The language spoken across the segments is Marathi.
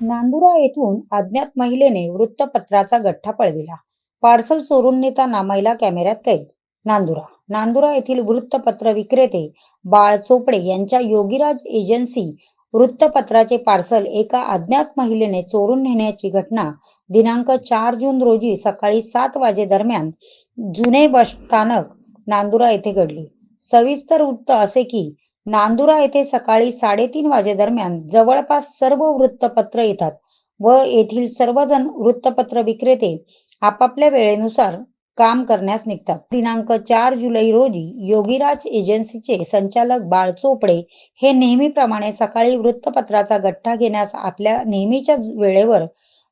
नांदुरा येथून अज्ञात महिलेने वृत्तपत्राचा गठ्ठा पळविला. पार्सल चोरून नेताना महिला कॅमेऱ्यात कैद नांदुरा. नांदुरा येथील वृत्तपत्र विक्रेते बाळ चोपडे यांच्या योगीराज एजन्सी वृत्तपत्राचे पार्सल एका अज्ञात महिलेने चोरून नेण्याची घटना दिनांक चार जून रोजी सकाळी सात वाजेदरम्यान जुने बस स्थानक नांदुरा येथे घडली. सविस्तर वृत्त असे की नांदुरा येथे सकाळी साडेतीन वाजेदरम्यान जवळपास सर्व वृत्तपत्र येतात व येथील सर्वजण वृत्तपत्र विक्रेते आपापल्या वेळेनुसार काम करण्यास निघतात. दिनांक चार जुलै रोजी योगीराज एजन्सीचे संचालक बाळ चोपडे हे नेहमीप्रमाणे सकाळी वृत्तपत्राचा गठ्ठा घेण्यास आपल्या नेहमीच्या वेळेवर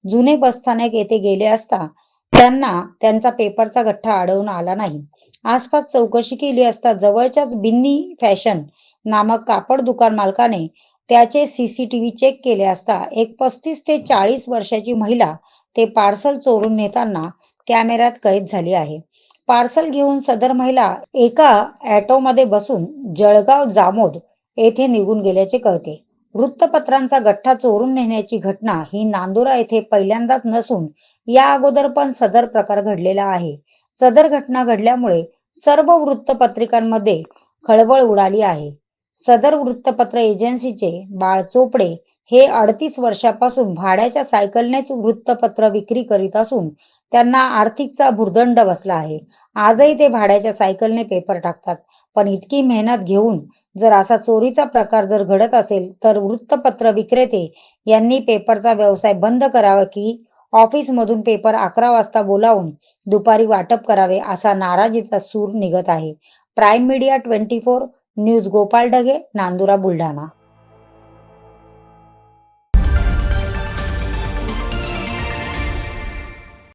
जुने बसस्थानक येथे गेले असता त्यांना त्यांचा पेपरचा गठ्ठा अडवून आला नाही. आसपास चौकशी केली असता जवळच्याच बिन्नी फॅशन नामक कापड दुकान मालकाने त्याचे सीसीटीव्ही चेक केले असता एक पस्तीस ते चाळीस वर्षाची महिला ते पार्सल चोरून नेताना कॅमेऱ्यात कैद झाली आहे. पार्सल घेऊन सदर महिला एका ॲटोमध्ये बसून जळगाव जामोद येथे निघून गेल्याचे कळते. वृत्तपत्रांचा गठ्ठा चोरून नेण्याची घटना ही नांदुरा येथे पहिल्यांदाच नसून या अगोदर पण सदर प्रकार घडलेला आहे. सदर घटना घडल्यामुळे सर्व वृत्तपत्रिकांमध्ये खळबळ उडाली आहे. सदर वृत्तपत्र एजन्सीचे बाळ चोपडे हे अडतीस वर्षापासून भाड्याच्या सायकलनेच वृत्तपत्र विक्री करीत असून त्यांना आर्थिकचा भुर्दंड बसला आहे. आजही ते भाड्याच्या सायकलने पेपर टाकतात. पण इतकी मेहनत घेऊन जर असा चोरीचा प्रकार जर घडत असेल तर वृत्तपत्र विक्रेते यांनी पेपरचा व्यवसाय बंद करावा की ऑफिसमधून पेपर अकरा वाजता बोलावून दुपारी वाटप करावे असा नाराजीचा सूर निघत आहे. Prime media twenty four news Gopal Dhage Nandura Buldhana.